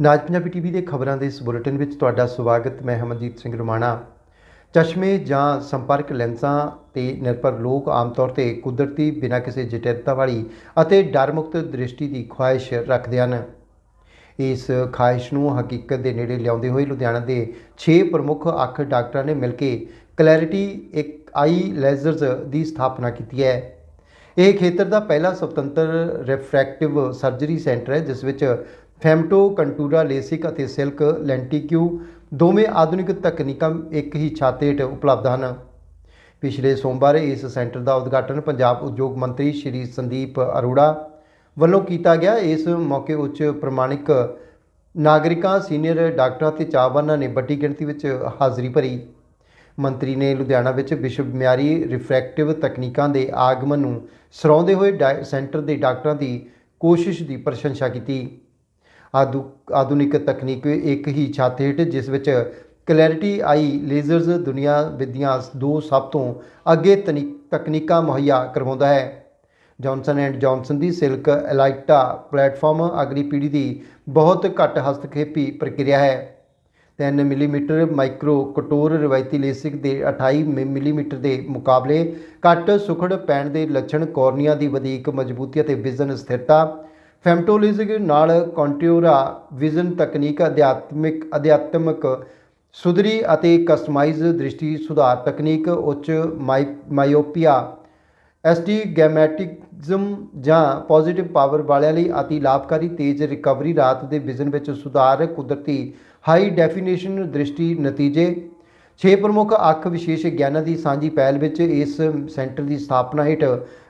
ਨਾਜ Punjabi TV ਦੇ ਖਬਰਾਂ ਦੇ ਇਸ ਬੁਲੇਟਿਨ ਵਿੱਚ ਤੁਹਾਡਾ ਸਵਾਗਤ। ਮੈਂ ਹਮਨਜੀਤ ਸਿੰਘ ਰਮਾਣਾ। ਚਸ਼ਮੇ ਜਾਂ ਸੰਪਰਕ ਲੈਂਸਾਂ ਤੇ ਨਿਰਭਰ ਲੋਕ ਆਮ ਤੌਰ ਤੇ ਕੁਦਰਤੀ ਬਿਨਾਂ ਕਿਸੇ ਜਟਿਲਤਾ ਵਾਲੀ ਅਤੇ ਡਰ ਮੁਕਤ ਦ੍ਰਿਸ਼ਟੀ ਦੀ ਖੁਆਇਸ਼ ਰੱਖਦੇ ਹਨ। ਇਸ ਖਾਹਿਸ਼ ਨੂੰ ਹਕੀਕਤ ਦੇ ਨੇੜੇ ਲਿਆਉਂਦੇ ਹੋਏ ਲੁਧਿਆਣਾ ਦੇ 6 ਪ੍ਰਮੁੱਖ ਅੱਖ ਡਾਕਟਰਾਂ ਨੇ ਮਿਲ ਕੇ ਕਲੈਰਿਟੀ ਇੱਕ ਆਈ ਲੈਜ਼ਰਸ ਦੀ ਸਥਾਪਨਾ ਕੀਤੀ ਹੈ। ਇਹ ਖੇਤਰ ਦਾ ਪਹਿਲਾ ਸੁਤੰਤਰ ਰਿਫਰੈਕਟਿਵ ਸਰਜਰੀ ਸੈਂਟਰ ਹੈ, ਜਿਸ ਵਿੱਚ ਫੈਮਟੋ, ਕੰਟੂਰਾ, ਲੇਸਿਕ ਅਤੇ ਸਿਲਕ ਲੈਂਟੀਕਿਊ ਦੋਵੇਂ ਆਧੁਨਿਕ ਤਕਨੀਕਾਂ ਇੱਕ ਹੀ ਛਾਤੇ ਹੇਠ ਉਪਲਬਧ ਹਨ। ਪਿਛਲੇ ਸੋਮਵਾਰ ਇਸ ਸੈਂਟਰ ਦਾ ਉਦਘਾਟਨ ਪੰਜਾਬ ਉਦਯੋਗ ਮੰਤਰੀ ਸ਼੍ਰੀ ਸੰਦੀਪ ਅਰੋੜਾ ਵੱਲੋਂ ਕੀਤਾ ਗਿਆ। ਇਸ ਮੌਕੇ ਉੱਚ ਪ੍ਰਮਾਣਿਕ ਨਾਗਰਿਕਾਂ, ਸੀਨੀਅਰ ਡਾਕਟਰਾਂ ਤੇ ਚਾਹਵਾਨਾਂ ਨੇ ਵੱਡੀ ਗਿਣਤੀ ਵਿੱਚ ਹਾਜ਼ਰੀ ਭਰੀ। ਮੰਤਰੀ ਨੇ ਲੁਧਿਆਣਾ ਵਿੱਚ ਵਿਸ਼ਵ ਮਿਆਰੀ ਰਿਫਰੈਕਟਿਵ ਤਕਨੀਕਾਂ ਦੇ ਆਗਮਨ ਨੂੰ ਸਰਾਉਂਦੇ ਹੋਏ ਡਾ- ਸੈਂਟਰ ਦੇ ਡਾਕਟਰਾਂ ਦੀ ਕੋਸ਼ਿਸ਼ ਦੀ ਪ੍ਰਸ਼ੰਸਾ ਕੀਤੀ। ਆਧੁ ਆਧੁਨਿਕ ਤਕਨੀਕ ਇੱਕ ਹੀ ਛੱਤ ਹੇਠ, ਜਿਸ ਵਿੱਚ ਕਲੈਰਿਟੀ ਆਈ ਲੇਜ਼ਰਸ ਦੁਨੀਆ ਵਿਦਿਆ ਦੋ ਸਭ ਤੋਂ ਅੱਗੇ ਤਨੀ- ਤਕਨੀਕਾਂ ਮੁਹੱਈਆ ਕਰਵਾਉਂਦਾ ਹੈ। ਜੌਨਸਨ ਐਂਡ ਜੌਨਸਨ ਦੀ ਸਿਲਕ ਐਲਾਈਟਾ ਪਲੇਟਫਾਰਮ ਅਗਲੀ ਪੀੜ੍ਹੀ ਦੀ ਬਹੁਤ ਘੱਟ ਹਸਤਖੇਪੀ ਪ੍ਰਕਿਰਿਆ ਹੈ। 3 ਮਿਲੀਮੀਟਰ ਮਾਈਕਰੋ ਕਟੋਰ ਰਵਾਇਤੀ ਲੇਸਿਕ ਦੇ 28 ਮਿ- ਮਿਲੀਮੀਟਰ ਦੇ ਮੁਕਾਬਲੇ ਘੱਟ ਸੁਖੜ ਪੈਣ ਦੇ ਲੱਛਣ ਕੋਰਨੀਆ ਦੀ ਵਧੇਕ ਮਜ਼ਬੂਤੀ ਅਤੇ ਵਿਜ਼ਨ ਸਥਿਰਤਾ ਫੈਮਟੋਲਿਜ਼ਿਕ ਨਾਲ ਕੰਟਿਊਰਾ ਵਿਜ਼ਨ ਤਕਨੀਕ ਅਧਿਆਤਮਿਕ ਅਧਿਆਤਮਿਕ, ਸੁਧਰੀ ਅਤੇ ਕਸਟਮਾਈਜ਼ ਦ੍ਰਿਸ਼ਟੀ ਸੁਧਾਰ ਤਕਨੀਕ ਉੱਚ ਮਾਈ- ਮਾਇਓਪੀਆ, ਐਸਟੀਗੈਮੈਟਿਜ਼ਮ ਜਾਂ ਪੋਜ਼ਿਟਿਵ ਪਾਵਰ ਵਾਲਿਆਂ ਲਈ ਅਤੀ ਲਾਭਕਾਰੀ ਤੇਜ਼ ਰਿਕਵਰੀ ਰਾਤ ਦੇ ਵਿਜ਼ਨ ਵਿੱਚ ਸੁਧਾਰ ਕੁਦਰਤੀ ਹਾਈ ਡੈਫੀਨੇਸ਼ਨ ਦ੍ਰਿਸ਼ਟੀ ਨਤੀਜੇ 6 ਪ੍ਰਮੁੱਖ ਅੱਖ ਵਿਸ਼ੇਸ਼ ਗਿਆਨਾਂ ਦੀ ਸਾਂਝੀ ਪਹਿਲ ਵਿੱਚ ਇਸ ਸੈਂਟਰ ਦੀ ਸਥਾਪਨਾ ਹੇਠ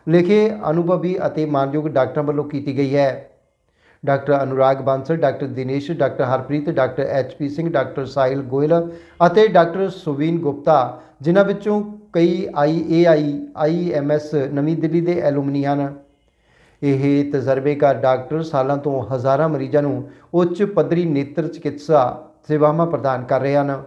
ਲਿਖੇ ਅਨੁਭਵੀ ਅਤੇ ਮਾਨਯੋਗ ਡਾਕਟਰਾਂ ਵੱਲੋਂ ਕੀਤੀ ਗਈ ਹੈ। Doctor Anurag Bansal, doctor Dinesh, doctor Harpreet, doctor HP Singh, doctor Sahil Goyal ਅਤੇ ਡਾਕਟਰ ਸੁਵੀਨ ਗੁਪਤਾ, ਜਿਨ੍ਹਾਂ ਵਿੱਚੋਂ ਕਈ ਆਈਏਆਈ ਆਈਐਮਐਸ ਨਵੀਂ ਦਿੱਲੀ ਦੇ ਐਲੂਮਨੀ ਹਨ। ਇਹ ਤਜਰਬੇਕਾਰ ਡਾਕਟਰ ਸਾਲਾਂ ਤੋਂ ਹਜ਼ਾਰਾਂ ਮਰੀਜ਼ਾਂ ਨੂੰ ਉੱਚ ਪੱਧਰੀ ਨੇਤਰ ਚਿਕਿਤਸਾ ਸੇਵਾਵਾਂ ਪ੍ਰਦਾਨ ਕਰ ਰਹੇ ਹਨ।